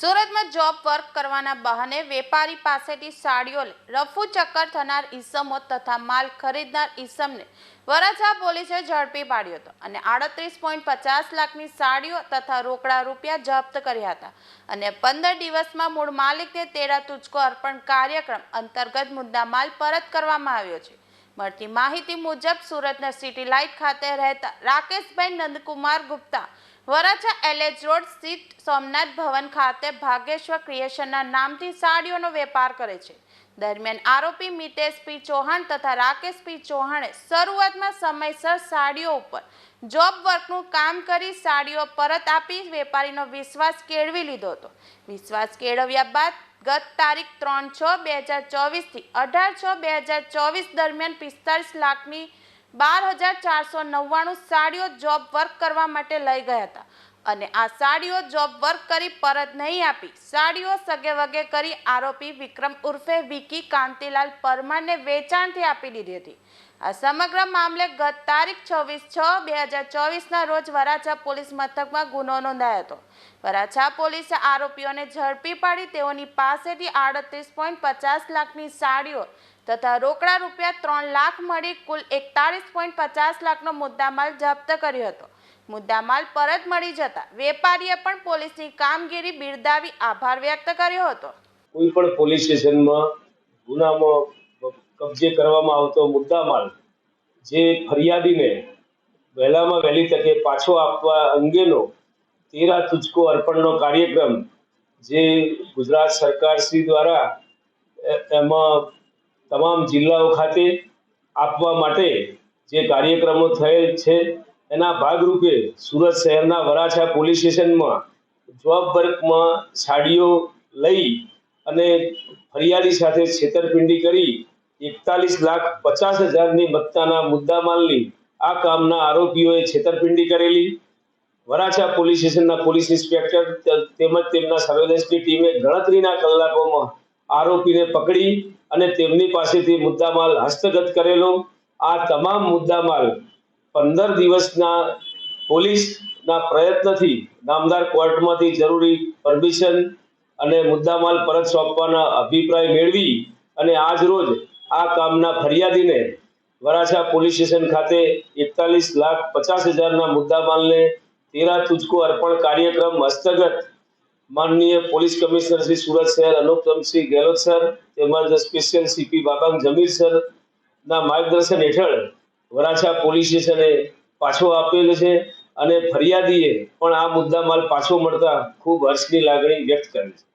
સુરતમાં job work કરવાના બહાને વેપારી પાસેથી સાડીઓ રફુ ચક્કર થનાર ઈસમો તથા માલ ખરીદનાર ઈસમને વરાછા પોલીસે ઝડપી પાડ્યો હતો અને આડત્રીસ પોઈન્ટ પચાસ લાખની સાડીઓ તથા રોકડા રૂપિયા જપ્ત કર્યા હતા અને પંદર દિવસમાં મૂળ માલિકને તેડા તુચકો અર્પણ કાર્યક્રમ અંતર્ગત મુદ્દામાલ પરત કરવામાં આવ્યો છે. મળતી માહિતી મુજબ સુરતના સિટી લાઇટ ખાતે રહેતા રાકેશભાઈ નંદકુમાર ગુપ્તા વરાછા એલએચ રોડ સ્થિત સોમનાથ ભવન ખાતે ભાગેશ્વર ક્રિએશનના નામથી સાડીઓનો વેપાર કરે છે. દરમિયાન આરોપી મિતેશ પી ચૌહાણ તથા રાકેશ પી ચૌહાણે શરૂઆતમાં સમયસર સાડીઓ ઉપર જોબ વર્કનું કામ કરી સાડીઓ પરત આપી વેપારીનો વિશ્વાસ કેળવી લીધો હતો. વિશ્વાસ કેળવ્યા બાદ ગત તારીખ ત્રણ છ બે હજાર ચોવીસથી અઢાર છ બે હજાર ચોવીસ દરમિયાન પિસ્તાલીસ લાખની બાર હજાર ચારસો નવ્વાણું સાડીઓ જોબ વર્ક કરવા માટે લઈ ગયા હતા. અને આ સાડીઓ જોબ વર્ક કરી પરત નહીં આપી. સાડીઓ સગે વગે કરી આરોપી વિક્રમ ઉર્ફે વિકી કાંતિલાલ પરમારને વેચાણથી આપી દીધી હતી. આ સમગ્ર મામલે ગત તારીખ છવ્વીસ છ બે હજાર ચોવીસના રોજ વરાછા પોલીસ મથકમાં ગુનો નોંધાયો હતો. વરાછા પોલીસે આરોપીઓને ઝડપી પાડી તેઓની પાસેથી આડત્રીસ પોઈન્ટ પચાસ લાખની સાડીઓ તથા રોકડા રૂપિયા ત્રણ લાખ મળી કુલ એકતાલીસ પોઈન્ટ પચાસ લાખનો મુદ્દામાલ જપ્ત કર્યો હતો. મુદ્દામાલ પરત મળી જતા વેપારીએ પણ પોલીસની કામગીરી બિરદાવી આભાર વ્યક્ત કર્યો હતો. કોઈ પણ પોલીસ સ્ટેશનમાં ગુનામાં કબજે કરવામાં આવતો મુદ્દામાલ જે ફરિયાદીને વહેલામાં વહેલી તકે પાછો આપવા અંગેનો તેરા તુચકો અર્પણનો કાર્યક્રમ જે ગુજરાત સરકાર શ્રી દ્વારા એમાં તમામ જિલ્લાઓ ખાતે આપવા માટે જે કાર્યક્રમો થયેલ છે, એના ભાગરૂપે સુરત શહેરના વરાછા પોલીસ સ્ટેશનમાં જોબ વર્કમાં સાડીઓ લઈ અને ફરિયાદી સાથે છેતરપિંડી કરી એકતાલીસ લાખ પચાસ હજારની મત્તાના મુદ્દામાલની આ કામના આરોપીઓએ છેતરપિંડી કરેલી. વરાછા પોલીસ સ્ટેશનના પોલીસ ઇન્સ્પેક્ટર તેમજ તેમના સર્વેલન્સની ટીમે ગણતરીના કલાકોમાં આરોપીને પકડી અને તેમની પાસેથી મુદ્દામાલ હસ્તગત કરેલો. આ તમામ મુદ્દામાલ પંદર દિવસના પોલીસના પ્રયત્નથી નામદાર કોર્ટમાંથી જરૂરી પરમિશન અને મુદ્દામાલ પરત સોંપવાના અભિપ્રાય મેળવી અને આજ રોજ આ કામના ફરિયાદીને વરાછા પોલીસ સ્ટેશન ખાતે એકતાલીસ લાખ પચાસ હજારના મુદ્દામાલને તેરા તુજકો અર્પણ કાર્યક્રમ હસ્તગત માનનીય પોલીસ કમિશનર શ્રી સુરત શહેર અનુપમસિંહ ગેહલોત સર તેમજ special CP Babang Jamir sir ના માર્ગદર્શન હેઠળ વરાછા પોલીસ સ્ટેશને પાછો આપેલો છે અને ફરિયાદીએ પણ આ મુદ્દામાલ પાછો મળતા ખૂબ હર્ષની લાગણી વ્યક્ત કરી છે.